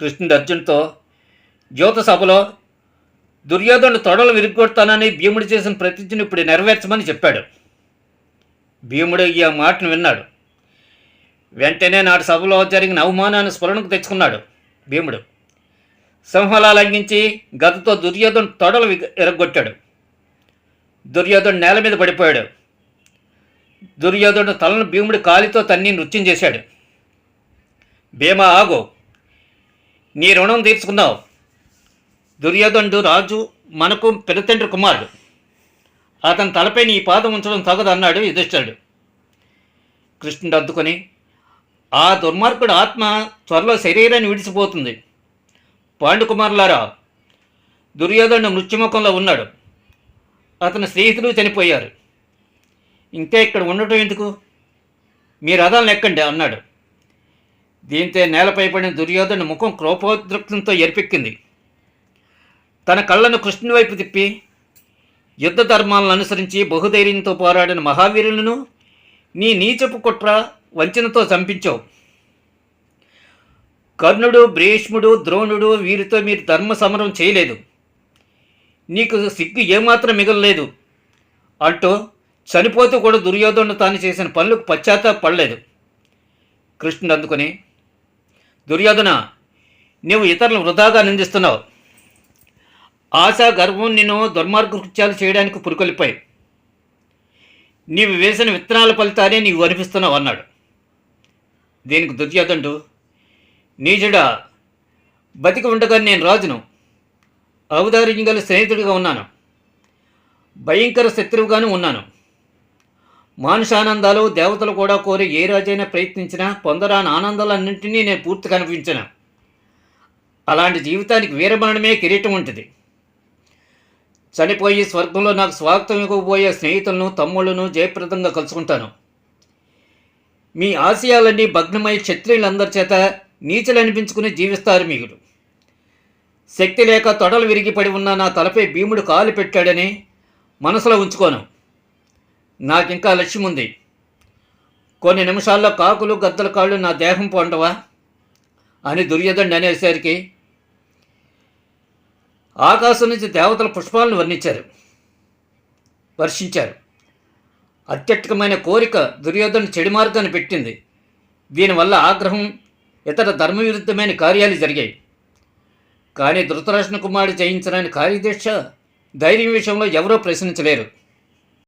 కృష్ణుడు అర్జున్తో జ్యోత సభలో దుర్యోధను తొడలు విరుగొడతానని భీముడు చేసిన ప్రతిజ్ఞను ఇప్పుడు నెరవేర్చమని చెప్పాడు. భీముడు ఈ మాటను విన్నాడు. వెంటనే నాటి సభలో జరిగిన అవమానాన్ని స్మరణకు తెచ్చుకున్నాడు భీముడు. సింహలా లంఘించి గతతో దుర్యోధను తొడలు ఎరగొట్టాడు దుర్యోధను నేల మీద పడిపోయాడు. దుర్యోధను తలను భీముడి కాలితో తన్ని నృత్యం చేశాడు. భీమ ఆగో. నీ రుణం తీర్చుకున్నావు దుర్యోధనుడు రాజు మనకు పెద్దతండ్రి కుమారుడు. అతని తలపై నీ పాదం ఉంచడం తగదు అన్నాడు యుధిష్ఠుడు కృష్ణుడు అద్దుకొని ఆ దుర్మార్గుడు ఆత్మ త్వరలో శరీరాన్ని విడిచిపోతుంది. పాండుకుమారులారా దుర్యోధనుడు మృత్యుముఖంలో ఉన్నాడు. అతని స్నేహితులు చనిపోయారు. ఇంకా ఇక్కడ ఉండటం ఎందుకు? మీ రథాలను ఎక్కండి అన్నాడు. దీంతో నేలపై పడిన దుర్యోధను ముఖం క్రోపోద్రక్తంతో ఎరిపెక్కింది తన కళ్ళను కృష్ణుని వైపు తిప్పి యుద్ధ ధర్మాలను అనుసరించి బహుధైర్యంతో పోరాడిన మహావీరులను నీ నీచపు కుట్ర వంచనతో చంపించావు. కర్ణుడు భీష్ముడు ద్రోణుడు వీరితో మీరు ధర్మ సమరం చేయలేదు. నీకు సిగ్గు ఏమాత్రం మిగలలేదు. అంటూ చనిపోతూ కూడా దుర్యోధనుడు తాను చేసిన పనులకు పశ్చాత్తాపడలేదు కృష్ణుడు అందుకొని దుర్యోధన నీవు ఇతరులను వృధాగా నిందిస్తున్నావు. ఆశ గర్వం నిన్ను దుర్మార్గ కృత్యాలు చేయడానికి పురుకొలిపాయి. నీవు వేసిన విత్తనాల ఫలితానే నీవు అనిపిస్తున్నావు అన్నాడు. దీనికి దుర్యోధనుడు నీజుడా బతికి ఉండగా నేను రాజును ఔదార్యం గల స్నేహితుడిగా ఉన్నాను. భయంకర శత్రువుగాను ఉన్నాను. మానుషానందాలు దేవతలు కూడా కోరి ఏ రాజైనా ప్రయత్నించినా పొందరాని ఆనందాలన్నింటినీ నేను పూర్తిగా కనిపించను అలాంటి జీవితానికి వీరమరణమే కిరీటం ఉంటుంది చనిపోయి స్వర్గంలో నాకు స్వాగతం ఇవ్వబోయే స్నేహితులను తమ్ముళ్ళను జయప్రదంగా కలుసుకుంటాను. మీ ఆశయాలన్నీ భగ్నమై క్షత్రియులందరి చేత నీచలు అనిపించుకుని జీవిస్తారు మీరు శక్తి లేక తొడలు విరిగిపడి ఉన్న నా తలపై భీముడు కాలు పెట్టాడని మనసులో ఉంచుకోను. నాకింకా లక్ష్యం ఉంది కొన్ని నిమిషాల్లో కాకులు గద్దల కాళ్ళు నా దేహం పొండవా? అని దుర్యోధనుడు అనేసరికి ఆకాశం నుంచి దేవతల పుష్పాలను వర్ణించారు. వర్షించారు. అత్యధికమైన కోరిక దుర్యోధను చెడు మార్గాన్ని పెట్టింది. దీనివల్ల ఆగ్రహం ఇతర ధర్మవిరుద్ధమైన కార్యాలు జరిగాయి. కానీ ధృతరాష్ట్ర కుమారుడు జయించడానికి కార్యదీక్ష ధైర్యం విషయంలో ఎవరూ ప్రశ్నించలేరు.